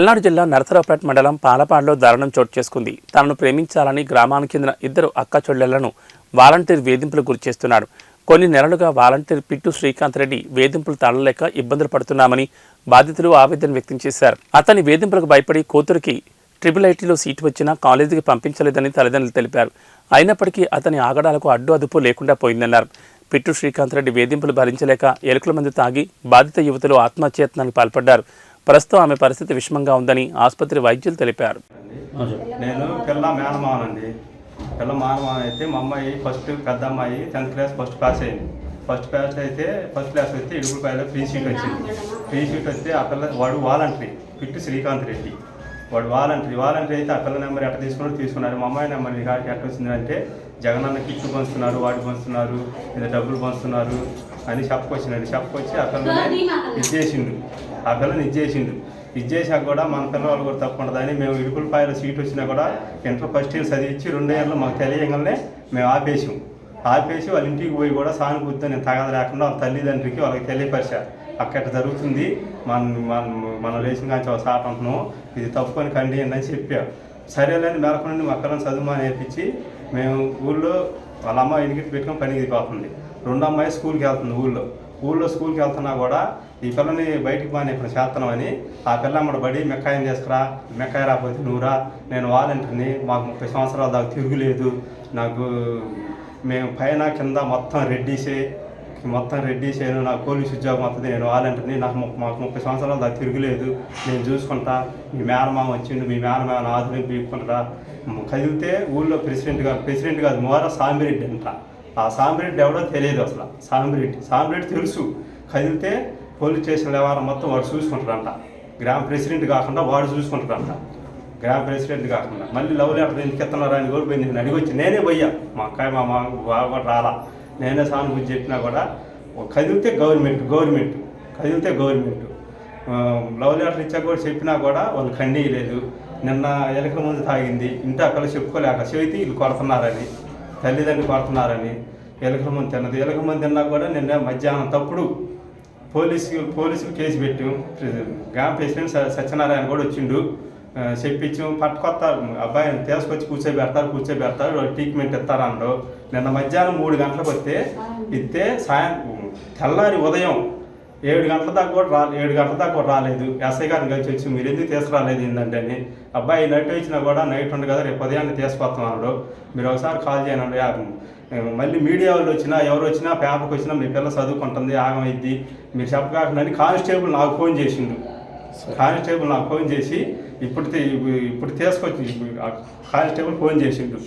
పల్నాడు జిల్లా నరసరావుపేట మండలం పాలపాడులో దారుణం చోటు చేసుకుంది. తనను ప్రేమించాలని గ్రామానికి చెందిన ఇద్దరు అక్క చెల్లెళ్ళను వాలంటీర్ వేధింపులు గురిచేస్తున్నాడు కొన్ని నెలలుగా వాలంటీర్ పిట్టు శ్రీకాంత్ రెడ్డి వేధింపులు తాళలేక ఇబ్బందులు పడుతున్నామని బాధితులు ఆవేదన వ్యక్తం చేశారు. అతని వేధింపులకు భయపడి కూతురికి ట్రిపుల్ ఐటీలో సీటు వచ్చినా కాలేజీకి పంపించలేదని తల్లిదండ్రులు తెలిపారు. అయినప్పటికీ అతని ఆగడాలకు అడ్డు అదుపు లేకుండా పోయిందన్నారు. పిట్టు శ్రీకాంత్ రెడ్డి వేధింపులు భరించలేక ఎలుకల మంది తాగి బాధిత యువతులు ఆత్మహత్యత్నానికి పాల్పడ్డారు. ప్రస్తుతం ఆమె పరిస్థితి విషమంగా ఉందని ఆసుపత్రి వైద్యులు తెలిపారు. నేను పిల్ల మేనమావనండి పిల్ల మానమావ అయితే మా అమ్మాయి ఫస్ట్ పెద్ద అమ్మాయి టెన్త్ క్లాస్ ఫస్ట్ పాస్ అయింది. ఫస్ట్ క్లాస్ అయితే ఫస్ట్ క్లాస్ అయితే ఇడుగులపాయలో ఫ్రీ సీట్ వచ్చింది. ఫ్రీ సీట్ వస్తే ఆ పిల్ల వాడు వాలంటరీ పిట్టు శ్రీకాంత్ రెడ్డి. వాడు వాలంటరీ వాలంటరీ అయితే ఆ పిల్ల నెంబర్ ఎట్ట తీసుకున్నాడు తీసుకున్నారు. మా అమ్మాయి నెంబర్ ఎట్ట వచ్చింది అంటే జగనన్న కిట్లు పంచుతున్నారు వాడు పంచుతున్నారు లేదా డబ్బులు పంచుతున్నారు అని చెప్పుకొచ్చినాడు చెప్పుకొచ్చి పిల్లని ఇచ్చేసిండు ఆ పిల్లని ఇచ్చేసిండు. ఇచ్చేసాక కూడా మన పిల్లవాళ్ళు కూడా తప్పకుండదని మేము ఇడుపులపాయలో సీట్ వచ్చినా కూడా ఇంటర్ ఫస్ట్ ఇయర్ చదివించి రెండో ఇయర్లో మాకు తెలియగానే మేము ఆపేసాం. ఆపేసి వాళ్ళ ఇంటికి పోయి కూడా సానుభూతితో నేను తగద లేకుండా వాళ్ళ తల్లిదండ్రికి వాళ్ళకి తెలియపరిచా. అక్కడ జరుగుతుంది? మన మన మనం లేచిన కానీ ఒక సాట అంటున్నాం ఇది తప్పుకొని కండియండి అని చెప్పా. సరేలేని మేరకు నుండి మా పిల్లల్ని చదువు నేర్పించి మేము ఊళ్ళో వాళ్ళ అమ్మ ఇంటికి పెట్టుకొని పనికి పోతుంది రెండు అమ్మాయి స్కూల్కి వెళ్తుంది ఊళ్ళో. ఊళ్ళో స్కూల్కి వెళ్తున్నా కూడా ఈ పిల్లని బయటికి బాగా ఇప్పుడు చేస్తున్నామని ఆ పిల్ల అమ్మడు బడి మెక్కాయం చేసుకురా మెక్కాయ రాకపోతే నువ్వురా నేను వాలంటీర్ని మాకు ముప్పై సంవత్సరాల దాకా తిరుగులేదు నాకు మేము పైన కింద మొత్తం రెడ్డిసే మొత్తం రెడ్డిసేను నాకు పోలీస్ ఉద్యోగం వస్తుంది నేను వాలంటీర్ని నాకు ము- మాకు ముప్పై సంవత్సరాలు దాకా తిరుగులేదు. నేను చూసుకుంటా మీ మేనమామ వచ్చిండు మీ మేనమామ ఆధునిక పీక్కుంటా కదిలితే ఊళ్ళో ప్రెసిడెంట్ కాదు ప్రెసిడెంట్ కాదు మోర సాంబిరెడ్డి అంట. ఆ సాంబిరెడ్డి ఎవడో తెలియదు అసలు సాంబిరెడ్డి సాంబిరెడ్డి తెలుసు. కదిలితే పోలీస్ స్టేషన్ వ్యవహారం మొత్తం వాడు చూసుకుంటాడంట. గ్రామ ప్రెసిడెంట్ కాకుండా వాడు చూసుకుంటాడంట. గ్రామ ప్రెసిడెంట్ కాకుండా. మళ్ళీ లవ్ లెటర్ ఎందుకు ఎత్తున్నారా అని కూడా పోయి నేను అడిగొచ్చి నేనే పోయా మా అక్క మా మా బావ రాలా. నేనే సానుభూతి చెప్పినా కూడా కదిలితే గవర్నమెంట్ గవర్నమెంట్ కదిలితే గవర్నమెంట్. లవ్ లెటర్ ఇచ్చా కూడా చెప్పినా కూడా వాళ్ళు ఖండియలేదు. నిన్న ఎలకల ముందు తాగింది. ఇంటి అక్కడ చెప్పుకోలేక చెబితే వీళ్ళు కొడుతున్నారని తల్లిదండ్రులు కొడుతున్నారని ఎలకల మంది తిన్నది. ఎలకల మంది తిన్నా కూడా నిన్న మధ్యాహ్నం తప్పుడు పోలీసు పోలీసులు కేసు పెట్టాం గ్రామ ప్రెసిడెంట్ స- సత్యనారాయణ కూడా వచ్చిండు. చెప్పించాం పట్టుకొస్తారు అబ్బాయిని తీసుకొచ్చి కూర్చోబెడతారు కూర్చోబెడతారు ట్రీట్మెంట్ ఇస్తారన్నారు నిన్న మధ్యాహ్నం మూడు గంటలకు వస్తే ఇస్తే సాయం తెల్లారి ఉదయం ఏడు గంటల దాకా కూడా రా ఏడు గంటల దాకా కూడా రాలేదు. ఎస్ఐ గారిని కలిసి వచ్చి మీరు ఎందుకు తీసుకురాలేదు ఏంటంటే అని. అబ్బాయి నైట్ వచ్చినా కూడా నైట్ ఉంది కదా రేపు ఉదయాన్నే తీసుకొస్తాం అన్నాడు. మీరు ఒకసారి కాల్ చేయనండి మళ్ళీ మీడియా వాళ్ళు వచ్చినా ఎవరు వచ్చినా పేపర్కి వచ్చినా మీ పిల్ల చదువుకుంటుంది ఆగమైద్ది. మీరు చెప్పకాకుండా కానిస్టేబుల్ నాకు ఫోన్ చేసిండు. కానిస్టేబుల్ నాకు ఫోన్ చేసి ఇప్పుడు ఇప్పుడు తీసుకొచ్చి కానిస్టేబుల్ ఫోన్ చేసిండు.